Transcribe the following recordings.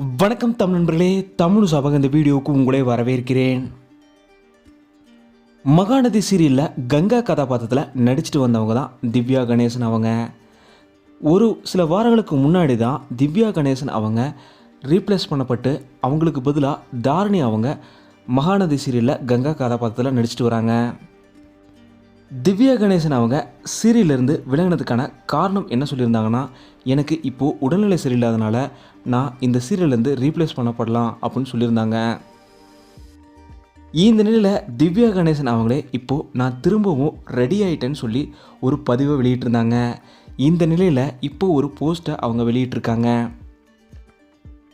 வணக்கம் தமிழ் நண்பர்களே தமிழ் சபக இந்த வீடியோவுக்கு உங்களே வரவேற்கிறேன். மகாநதி சீரியலில் கங்கா கதாபாத்திரத்தில் நடிச்சிட்டு வந்தவங்க தான் திவ்யா கணேசன் அவங்க. ஒரு சில வாரங்களுக்கு முன்னாடி தான் திவ்யா கணேசன் அவங்க ரீப்ளேஸ் பண்ணப்பட்டு அவங்களுக்கு பதிலாக தாரணி அவங்க மகாநதி சீரியலில் கங்கா கதாபாத்திரத்தில் நடிச்சிட்டு வராங்க. திவ்யா கணேசன் அவங்க சீரியலிருந்து விலகினதுக்கான காரணம் என்ன சொல்லியிருந்தாங்கன்னா எனக்கு இப்போது உடல்நிலை சரியில்லாதனால நான் இந்த சீரியல்லேருந்து ரீப்ளேஸ் பண்ணப்படலாம் அப்படின்னு சொல்லியிருந்தாங்க. இந்த நிலையில் திவ்யா கணேசன் அவங்களே இப்போது நான் திரும்பவும் ரெடி ஆகிட்டேன்னு சொல்லி ஒரு பதிவை வெளியிட்டிருந்தாங்க. இந்த நிலையில் இப்போ ஒரு போஸ்ட்டை அவங்க வெளியிட்டிருக்காங்க.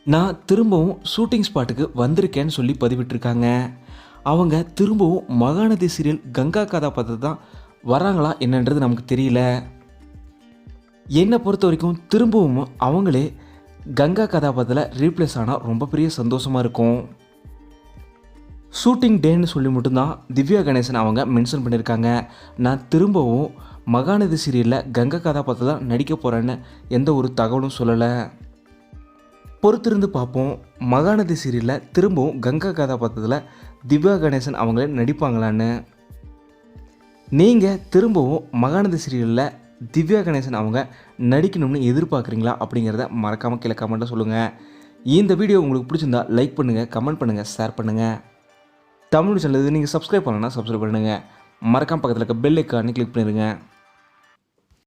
நான் திரும்பவும் ஷூட்டிங் ஸ்பாட்டுக்கு வந்திருக்கேன்னு சொல்லி பதிவிட்டிருக்காங்க. அவங்க திரும்பவும் மகாநதி சீரியல் கங்கா கதாபாத்திரத்தை தான் வராங்களா என்னன்றது நமக்கு தெரியல. என்னை பொறுத்த வரைக்கும் திரும்பவும் அவங்களே கங்கா கதாபாத்திரத்தில் ரீப்ளேஸ் ஆனால் ரொம்ப பெரிய சந்தோஷமாக இருக்கும். ஷூட்டிங் டேன்னு சொல்லி மட்டும்தான் திவ்யா கணேசன் அவங்க மென்ஷன் பண்ணியிருக்காங்க நான் திரும்பவும் மகாநதி சீரியலில் கங்கா கதாபாத்திரத்தில் தான் நடிக்க போகிறேன்னு எந்த ஒரு தகவலும் சொல்லலை. பொறுத்திருந்து பார்ப்போம். மகாநதி சீரியலில் திரும்பவும் கங்கா கதாபாத்திரத்தில் திவ்யா கணேசன் அவங்களே நடிப்பாங்களான்னு. நீங்கள் திரும்பவும் மகாநதி சீரியலில் திவ்யா கணேசன் அவங்க நடிக்கணும்னு எதிர்பார்க்குறீங்களா அப்படிங்கிறத மறக்காமல் கீழே கமெண்ட்டில் சொல்லுங்கள் இந்த வீடியோ உங்களுக்கு பிடிச்சிருந்தா லைக் பண்ணுங்கள் கமெண்ட் பண்ணுங்கள் ஷேர் பண்ணுங்கள் தமிழ் சேனல் நீங்கள் சப்ஸ்கிரைப் பண்ணலன்னா சப்ஸ்கிரைப் பண்ணுங்கள் மறக்காம பக்கத்தில் இருக்க பெல் ஐக்கானே கிளிக் பண்ணிடுங்க